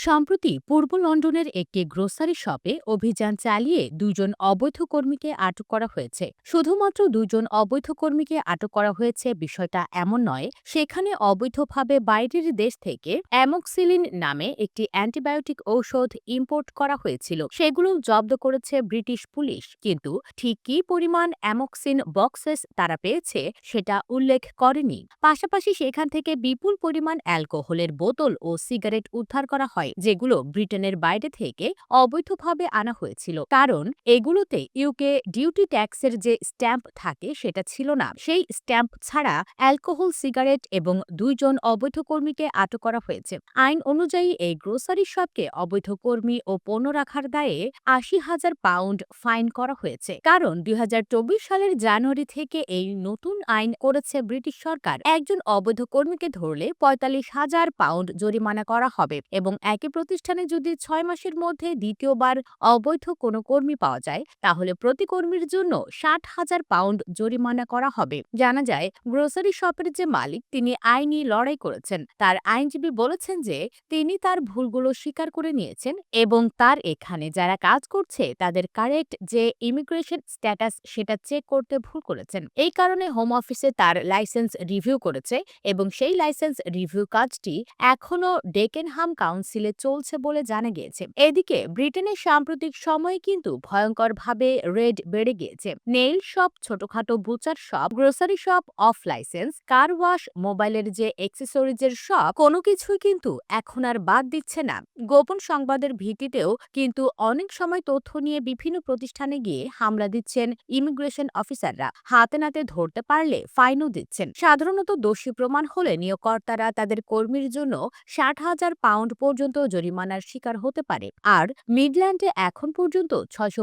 সম্প্রতি পূর্ব লন্ডনের একটি গ্রোসারি শপে অভিযান চালিয়ে দুজন অবৈধ কর্মীকে আটক করা হয়েছে। শুধুমাত্র দুজন অবৈধ কর্মীকে আটক করা হয়েছে বিষয়টা এমন নয়, সেখানে অবৈধভাবে বাইরের দেশ থেকে অ্যামোক্সিলিন নামে একটি অ্যান্টিবায়োটিক ঔষধ ইম্পোর্ট করা হয়েছিল। সেগুলো জব্দ করেছে ব্রিটিশ পুলিশ। কিন্তু ঠিক কী পরিমাণ অ্যামোক্সিন বক্সেস তারা পেয়েছে, সেটা উল্লেখ করেনি। পাশাপাশি সেখান থেকে বিপুল পরিমাণ অ্যালকোহলের বোতল ও সিগারেট উদ্ধার করা হয়। যেগুলো ব্রিটেনের বাইরে থেকে অবৈধভাবে আনা হয়েছিল। কারণ এগুলোতে ইউকে ডিউটি ট্যাক্সের যে স্ট্যাম্প থাকে সেটা ছিল না। সেই স্ট্যাম্প ছাড়া অ্যালকোহল, সিগারেট এবং দুইজন অবৈধ কর্মীকে আটক করা হয়েছে। আইন অনুযায়ী এই গ্রোসারি শপকে অবৈধ কর্মী ও পণ্য রাখার দায়ে আশি হাজার পাউন্ড ফাইন করা হয়েছে। কারণ দুই হাজার চব্বিশ সালের জানুয়ারি থেকে এই নতুন আইন করেছে ব্রিটিশ সরকার। একজন অবৈধ কর্মীকে ধরলে পঁয়তাল্লিশ হাজার পাউন্ড জরিমানা করা হবে এবং একই প্রতিষ্ঠানে যদি ছয় মাসের মধ্যে দ্বিতীয়বার অবৈধ কোনো কর্মী পাওয়া যায়, তাহলে প্রতি কর্মীর জন্য ষাট হাজার পাউন্ড জরিমানা করা হবে। জানা যায়, গ্রোসারি শপের যে মালিক, তিনি আইনি লড়াই করেছেন। তার আইনজীবী বলেছেন যে, তিনি তার ভুলগুলো স্বীকার করে নিয়েছেন এবং তার এখানে যারা কাজ করছে, তাদের কারেক্ট যে ইমিগ্রেশন স্ট্যাটাস, সেটা চেক করতে ভুল করেছেন। এই কারণে হোম অফিসে তার লাইসেন্স রিভিউ করেছে এবং সেই লাইসেন্স রিভিউ কাজটি এখনও ডেকেনহাম কাউন্সিলে চলছে বলে জানা গিয়েছে। এদিকে ব্রিটেনের সাম্প্রতিক সময়ে কিন্তু ভয়ঙ্করভাবে রেড বেড়ে গিয়েছে। নেইল শপ, ছোটখাটো butcher shop, grocery shop, off licence, car wash, মোবাইলের যে এক্সেসরিজের শপ, কোনো কিছুই কিন্তু এখন আর বাদ দিচ্ছে না। গোপন সংবাদের ভিত্তিতেও কিন্তু অনেক সময় তথ্য নিয়ে বিভিন্ন প্রতিষ্ঠানে গিয়ে হামলা দিচ্ছেন ইমিগ্রেশন অফিসাররা। হাতে নাতে ধরতে পারলে ফাইনও দিচ্ছেন। সাধারণত দোষী প্রমাণ হলে নিয়োগকর্তারা তাদের কর্মীর জন্য ষাট হাজার পাউন্ড পর্যন্ত জরিমানার শিকার হতে পারে। আর মিডল্যান্ডে এখন পর্যন্ত ছয়শো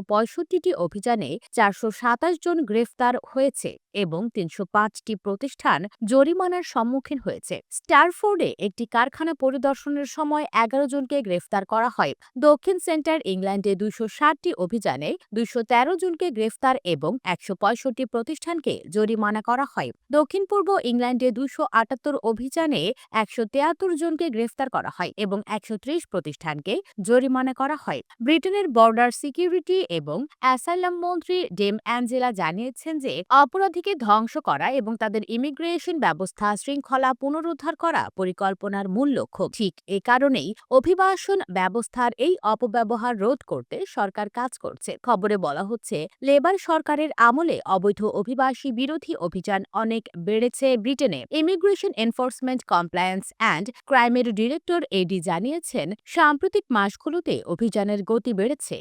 অভিযানে চারশো সাতাশ জন গ্রেফতার হয়েছে এবং তিনশো পাঁচটি প্রতিষ্ঠান জরিমানার সম্মুখীন হয়েছে। স্টারফোর্ডে একটি কারখানা পরিদর্শনের সময় এগারো জনকে গ্রেফতার করা হয়। দক্ষিণ সেন্টার ইংল্যান্ডে দুইশো ষাটটি অভিযানে দুইশো তেরো জনকে গ্রেফতার এবং একশো পঁয়ষট্টি প্রতিষ্ঠানকে জরিমানা করা হয়। দক্ষিণ পূর্ব ইংল্যান্ডে দুইশো আটাত্তর অভিযানে একশো তেয়াত্তর জনকে গ্রেফতার করা হয় এবং একশো ত্রিশ প্রতিষ্ঠানকে জরিমানা করা হয়। ব্রিটেনের বর্ডার সিকিউরিটি এবং অ্যাসাইলাম মন্ত্রী ডেম অ্যাঞ্জেলা জানিয়েছেন যে, অপরাধীকে ধ্বংস করা এবং তাদের ইমিগ্রেশন ব্যবস্থা শৃঙ্খলা পুনরুদ্ধার করা পরিকল্পনার মূল লক্ষ্য। ঠিক এ কারণেই অভিবাসন ব্যবস্থার এই অপব্যবহার রোধ করতে সরকার কাজ করছে। খবরে বলা হচ্ছে, লেবার সরকারের আমলে অবৈধ অভিবাসী বিরোধী অভিযান অনেক বেড়েছে ব্রিটেনে। ইমিগ্রেশন এনফোর্সমেন্ট কমপ্লায়েন্স অ্যান্ড ক্রাইমের ডিরেক্টর এডি জানিয়েছেন সাম্প্রতিক মাসগুলোতে অভিযানের গতি বেড়েছে।